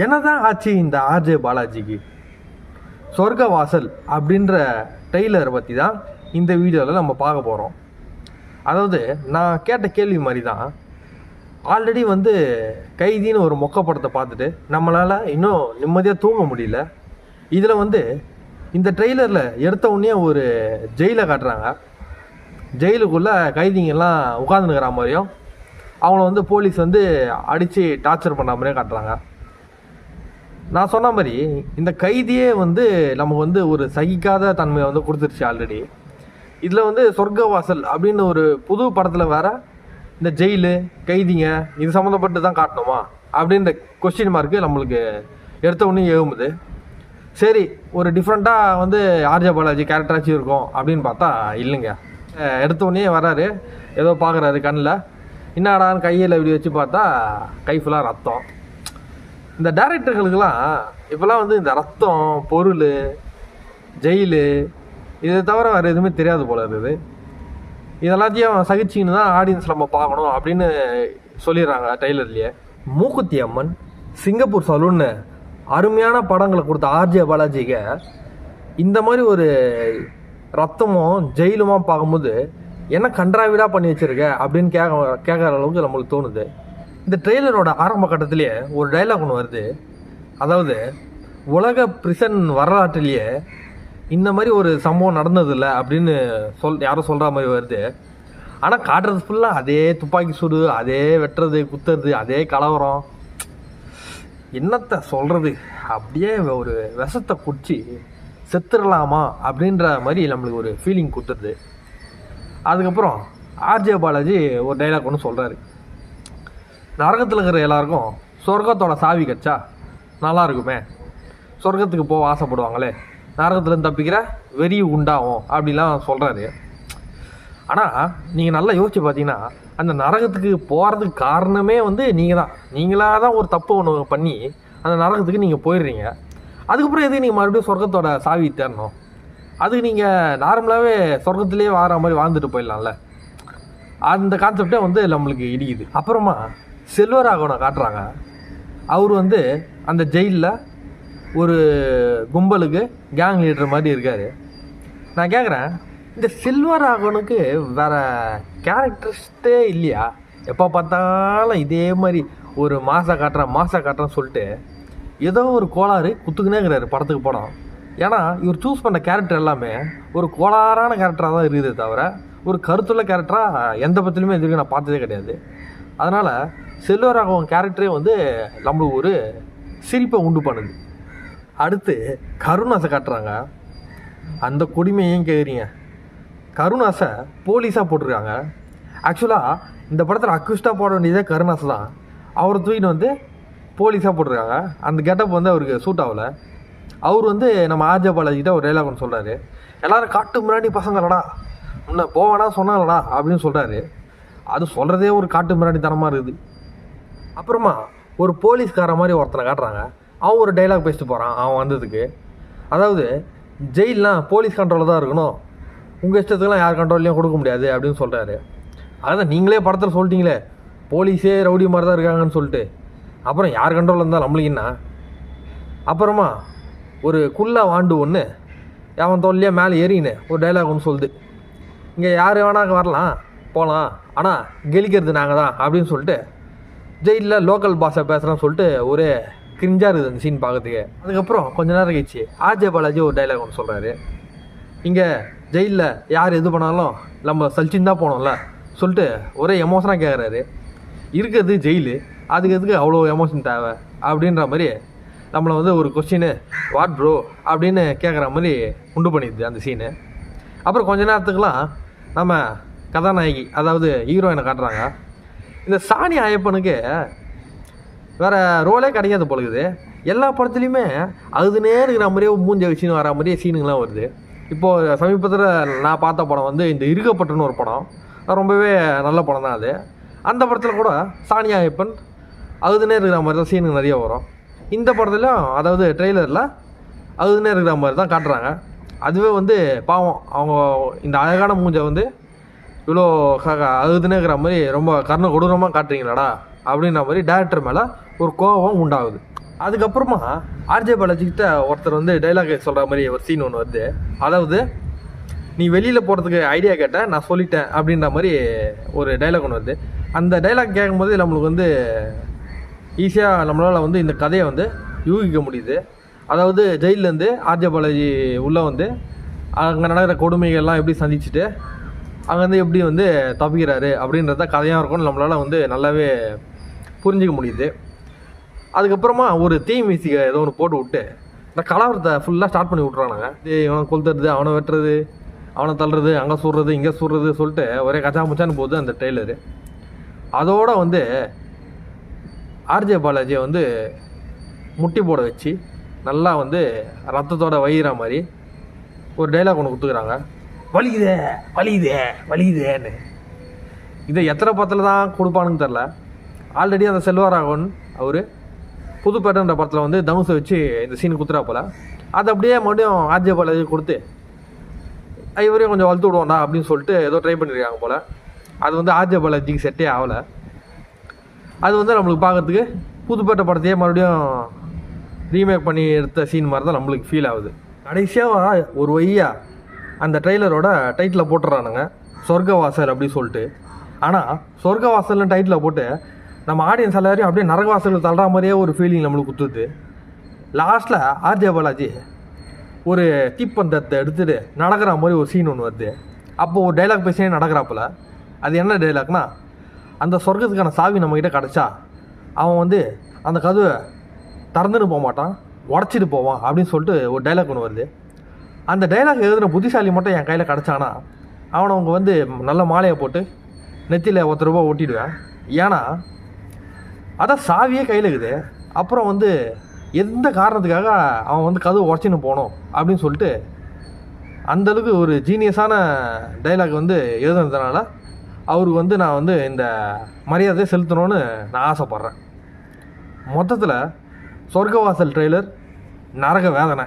என்னதான் ஆச்சு இந்த ஆர்ஜே பாலாஜிக்கு? சொர்க்க வாசல் அப்படின்ற டெய்லர் பற்றி தான் இந்த வீடியோவில் நம்ம பார்க்க போகிறோம் அதாவது நான் கேட்ட கேள்வி மாதிரி தான் ஆல்ரெடி வந்து கைதின்னு ஒரு மொக்க படத்தை பார்த்துட்டு நம்மளால் இன்னும் நிம்மதியாக தூங்க முடியல. இதில் வந்து இந்த ட்ரெய்லரில் எடுத்த உடனே ஒரு ஜெயிலை காட்டுறாங்க. ஜெயிலுக்குள்ளே கைதிங்கெல்லாம் உட்காந்துருக்கிற மாதிரியும் அவங்கள வந்து போலீஸ் வந்து அடித்து டார்ச்சர் பண்ண மாதிரியும் காட்டுறாங்க. நான் சொன்ன மாதிரி இந்த கைதியே வந்து நமக்கு வந்து ஒரு சகிக்காத தன்மையை வந்து கொடுத்துருச்சு ஆல்ரெடி இதில் வந்து சொர்க்கவாசல் அப்படின்னு ஒரு புது படத்தில் வேற இந்த ஜெயிலு கைதிங்க இது சம்மந்தப்பட்டு தான் காட்டணுமா? அப்படின்ற கொஸ்டின் மார்க்கு நம்மளுக்கு எடுத்த உடனே எழும்புது. சரி ஒரு டிஃப்ரெண்ட்டாக வந்து ஆர்ஜே பாலாஜி கேரக்டராச்சும் இருக்கும் அப்படின்னு பார்த்தா இல்லைங்க. அஹ் எடுத்த உடனே வராரு. ஏதோ பார்க்குறாரு கண்ணில். என்னடான்னு கையில் இப்படி வச்சு பார்த்தா கை ஃபுல்லாக ரத்தம். இந்த டேரக்டர்களுக்கெல்லாம் இப்போல்லாம் வந்து இந்த ரத்தம் பொருள் ஜெயிலு இதை தவிர வேறு எதுவுமே தெரியாது போல இருக்குது. இதெல்லாத்தையும் சகிச்சின்னு தான் ஆடியன்ஸ் நம்ம பார்க்கணும் அப்படின்னு சொல்லிடுறாங்க டெய்லர்லேயே மூக்குத்தி அம்மன் சிங்கப்பூர் சலூன்னு அருமையான படங்களை கொடுத்த ஆர்ஜே பாலாஜிக்கு இந்த மாதிரி ஒரு ரத்தமும் ஜெயிலுமா பார்க்கும்போது என்ன கன்றாவிடாக பண்ணி வச்சுருக்க? அப்படின்னு கேட்க கேட்குற அளவுக்கு நம்மளுக்கு தோணுது. இந்த ட்ரெய்லரோட ஆரம்ப கட்டத்திலேயே ஒரு டைலாக் ஒன்று வருது. அதாவது உலக பிரிசன் வரலாற்றிலேயே இந்த மாதிரி ஒரு சம்பவம் நடந்ததில்ல அப்படின்னு சொல் யாரும் சொல்கிற மாதிரி வருது. ஆனால் காட்டுறது ஃபுல்லாக அதே துப்பாக்கி சூடு அதே வெட்டுறது குத்துறது அதே கலவரம். என்னத்தை சொல்கிறது அப்படியே ஒரு விஷத்தை குடிச்சு செத்துடலாமா அப்படின்ற மாதிரி நம்மளுக்கு ஒரு ஃபீலிங் கொடுத்துருது. அதுக்கப்புறம் ஆர்ஜே பாலாஜி ஒரு டைலாக் ஒன்று சொல்கிறாரு நரகத்தில் இருக்கிற எல்லாருக்கும் சொர்க்கத்தோட சாவி கச்சா நல்லா இருக்குமே சொர்க்கத்துக்கு போக ஆசைப்படுவாங்களே. நரகத்துலேருந்து தப்பிக்கிற வெறி உண்டாகும் அப்படிலாம் சொல்கிறாரு ஆனால் நீங்கள் நல்லா யோசிச்சு பார்த்தீங்கன்னா அந்த நரகத்துக்கு போகிறதுக்கு காரணமே வந்து நீங்கள் தான் நீங்களாக தான் ஒரு தப்பு ஒன்று பண்ணி அந்த நரகத்துக்கு நீங்கள் போயிடுறீங்க. அதுக்கப்புறம் எதுக்கு நீங்கள் மறுபடியும் சொர்க்கத்தோட சாவி தேடணும்? அதுக்கு நீங்கள் நார்மலாகவே சொர்க்கத்திலே வார மாதிரி வாழ்ந்துட்டு போயிடலாம்ல. அந்த கான்செப்டே வந்து நம்மளுக்கு இடிக்குது. அப்புறமா செல்வராகவனை காட்டுறாங்க. அவர் வந்து அந்த ஜெயிலில் ஒரு கும்பலுக்கு கேங் லீடர் மாதிரி இருக்கார். நான் கேட்குறேன் இந்த செல்வராகவனுக்கு வேற கேரக்டரிஸ்டே இல்லையா? எப்போ பார்த்தாலும் இதே மாதிரி ஒரு மாசை காட்டுறேன் மாசை காட்டுறேன்னு சொல்லிட்டு ஏதோ ஒரு கோளாறு குத்துக்குனேங்கிறாரு படத்துக்கு படம் ஏன்னா இவர் சூஸ் பண்ண கேரக்டர் எல்லாமே ஒரு கோளாறான கேரக்டராக தான் இருக்குது தவிர ஒரு கருத்துள்ள கேரக்டராக எந்த பத்திலுமே இது வரைக்கும் நான் பார்த்ததே கிடையாது. அதனால் செல்வராகவன் கேரக்டரே வந்து நம்மளுக்கு ஒரு சிரிப்பை உண்டு பண்ணுது. அடுத்து கருணாசை காட்டுறாங்க. அந்த கொடுமையும் கேட்குறீங்க கருணாசை போலீஸாக போட்டிருக்காங்க. ஆக்சுவலாக இந்த படத்தில் அக்யூஸ்டாக போட வேண்டியதே கருணாசை தான். அவரை தூக்கிட்டு வந்து போலீஸாக போட்டிருக்காங்க. அந்த கெட்டப் வந்து அவருக்கு சூட் ஆகல. அவர் வந்து நம்ம ஆர்ஜ பாலாஜிக்கிட்ட ஒரு டைலாக் ஒன்று சொல்கிறாரு எல்லாரும் காட்டு முன்னாடி பசங்களடா. உன்னை போவேடா சொன்னாங்களடா அப்படின்னு சொல்கிறாரு அது சொல்கிறதே ஒரு காட்டு முன்னாடித்தனமாக இருக்குது. அப்புறமா ஒரு போலீஸ்கார மாதிரி ஒருத்தனை காட்டுறாங்க. அவன் ஒரு டைலாக் பேசிட்டு போகிறான் அவன் வந்ததுக்கு. அதாவது ஜெயிலெலாம் போலீஸ் கண்ட்ரோலில் தான் இருக்கணும். உங்கள் இஷ்டத்துக்குலாம் யார் கண்ட்ரோல்லையும் கொடுக்க முடியாது அப்படின்னு சொல்கிறாரு அதான் நீங்களே படத்தில் சொல்லிட்டீங்களே போலீஸே ரவுடி மாதிரி தான் இருக்காங்கன்னு சொல்லிட்டு. அப்புறம் யார் கண்ட்ரோலில் இருந்தால் நம்மளுக்கு என்ன அப்புறமா ஒரு குள்ளா வாண்டு ஒன்று அவன் தோல்லையே மேலே ஏறின்னு ஒரு டைலாக் ஒன்று சொல்லுது. இங்கே யார் வேணாக்க வரலாம். போகலாம் ஆனால் கெலிக்கிறது நாங்கள் தான் அப்படின்னு சொல்லிட்டு ஜெயிலில் லோக்கல் பாஷை பேசுகிறேன்னு சொல்லிட்டு ஒரே கிரிஞ்சாக இருக்குது அந்த சீன் பார்க்கறதுக்கு. அதுக்கப்புறம் கொஞ்ச நேரம் கழிச்சு ஆர்ஜே பாலாஜி ஒரு டைலாக் ஒன்று சொல்கிறாரு இங்கே ஜெயிலில் யார் எது பண்ணாலும் நம்ம சலிச்சுன்னு தான் போனோம்ல சொல்லிட்டு ஒரே எமோஷனாக கேட்குறாரு இருக்கிறது ஜெயிலு அதுக்கு எதுக்கு அவ்வளோ எமோஷன் தேவை? அப்படின்ற மாதிரி நம்மளை வந்து ஒரு கொஸ்டின் வாட் ப்ரோ அப்படின்னு கேட்குற மாதிரி உண்டு பண்ணிடுது அந்த சீனு அப்புறம் கொஞ்ச நேரத்துக்குலாம் நம்ம கதாநாயகி அதாவது ஹீரோயினை காட்டுறாங்க. இந்த சாணி ஐயப்பனுக்கு வேறு ரோலே கிடைக்காது பொழுது எல்லா படத்துலையுமே அதுனே இருக்கிற மாதிரியே மூஞ்ச வச்சுன்னு வர மாதிரியே சீனுங்களாம் வருது. இப்போது சமீபத்தில் நான் பார்த்த படம் வந்து இந்த இருக்கப்பட்டுன்னு ஒரு படம். ரொம்பவே நல்ல படம் தான் அது. அந்த படத்தில் கூட சானியா ஐயப்பன் அதுனே இருக்கிற மாதிரி தான் சீனுங்க நிறைய வரும். இந்த படத்துலையும் அதாவது ட்ரெய்லரில் அதுனே இருக்கிற மாதிரி தான் காட்டுறாங்க. அதுவே வந்து பாவம் அவங்க இந்த அழகான மூஞ்சை வந்து இவ்வளோ அழுதுனே மாதிரி ரொம்ப கர்ண கொடூரமாக காட்டுறீங்களாடா? அப்படின்ற மாதிரி டேரக்டர் மேலே ஒரு கோபம் உண்டாகுது. அதுக்கப்புறமா ஆர்ஜே பாலாஜி கிட்ட ஒருத்தர் வந்து டைலாக் சொல்கிற மாதிரி ஒரு சீன் ஒன்று வருது. அதாவது நீ வெளியில் போகிறதுக்கு ஐடியா கேட்டேன் நான் சொல்லிட்டேன் அப்படின்ற மாதிரி ஒரு டைலாக் ஒன்று வருது. அந்த டைலாக் கேட்கும்போது நம்மளுக்கு வந்து ஈஸியாக நம்மளால் வந்து இந்த கதையை வந்து யூகிக்க முடியுது. அதாவது ஜெயிலேருந்து ஆர்ஜே பாலாஜி உள்ளே வந்து அங்கே நடக்கிற கொடுமைகள்லாம் எப்படி சந்திச்சுட்டு அங்கேருந்து எப்படி வந்து தப்பிக்கிறாரு அப்படின்றத கதையாக இருக்கும்னு நம்மளால் வந்து நல்லாவே புரிஞ்சிக்க முடியுது. அதுக்கப்புறமா ஒரு தீ மியூசிக்கை ஏதோ ஒன்று போட்டு விட்டு இந்த கலவரத்தை ஃபுல்லாக ஸ்டார்ட் பண்ணி விட்றானுங்க இது இவனை கொளுத்துறது அவனை வெட்டுறது அவனை தள்ளுறது அங்கே சுடுறது இங்கே சுடுறது சொல்லிட்டு ஒரே கச்சா முச்சான்னு போகுது அந்த ட்ரெய்லரு அதோடு வந்து ஆர்ஜே பாலாஜியை வந்து முட்டி போட வச்சு நல்லா வந்து ரத்தத்தோட வயிற மாதிரி ஒரு டைலாக் ஒன்று கொடுத்துக்கிறாங்க. வலிக்குதே வலிக்குதே வலிக்குதேன்னு இதை எத்தனை படத்தில் தான் கொடுப்பானுன்னு தெரில. ஆல்ரெடி அந்த செல்வராகவன் அவர் புதுப்பேட்டன்ற படத்தில் வந்து தனுஷை வச்சு இந்த சீன் குத்துறா போல. அதை அப்படியே மறுபடியும் ஆர்ஜே கொடுத்து இவரையும் கொஞ்சம் வளர்த்து விடுவோம்டா அப்படின்னு சொல்லிட்டு ஏதோ ட்ரை பண்ணியிருக்காங்க போல். அது வந்து ஆர்ஜே பாலாஜிக்கு செட்டே ஆகலை. அது வந்து நம்மளுக்கு பார்க்கறதுக்கு புதுப்பேட்டை படத்தையே மறுபடியும் ரீமேக் பண்ணி எடுத்த சீன் மாதிரி தான் நம்மளுக்கு ஃபீல் ஆகுது. கடைசியாக ஒரு வழியா. அந்த ட்ரெய்லரோட டைட்டில் போட்டுறானுங்க. சொர்க்கவாசல் அப்படின்னு சொல்லிட்டு. ஆனால் சொர்க்கவாசல்னு டைட்டில் போட்டு நம்ம ஆடியன்ஸ் எல்லாரையும் அப்படியே நரகவாசல் தள்ளுற மாதிரியே ஒரு ஃபீலிங் நம்மளுக்கு குத்துது. லாஸ்ட்டில் ஆர்ஜே பாலாஜி ஒரு தீப்பந்தத்தை எடுத்துகிட்டு நடக்கிற மாதிரி ஒரு சீன் ஒன்று வருது. அப்போது ஒரு டைலாக் பேசினே நடக்கிறாப்புல. அது என்ன டைலாக்னா அந்த சொர்க்கத்துக்கான சாவி நம்மக்கிட்ட கிடச்சா அவன் வந்து அந்த கதவை திறந்துன்னு போக மாட்டான் உடச்சிட்டு போவான் அப்படின்னு சொல்லிட்டு ஒரு டைலாக் ஒன்று வருது. அந்த டைலாக் எழுதுன புத்திசாலி மட்டும் என் கையில் கிடச்சானா? அவனை அவங்க வந்து நல்ல மாலையை போட்டு நெத்தியில் ஒருத்தர் ரூபா ஒட்டிடுவேன் ஏன்னா அதான் சாவியே கையில் இருக்குது. அப்புறம் வந்து எந்த காரணத்துக்காக அவன் வந்து கதவு உடச்சின்னு போனோம் அப்படின்னு சொல்லிட்டு அந்தளவுக்கு ஒரு ஜீனியஸான டைலாக் வந்து எழுதுனதுனால அவருக்கு வந்து நான் வந்து இந்த மரியாதையை செலுத்தணும்னு நான் ஆசைப்பட்றேன். மொத்தத்தில் சொர்க்கவாசல் ட்ரெய்லர் நரக வேதனை.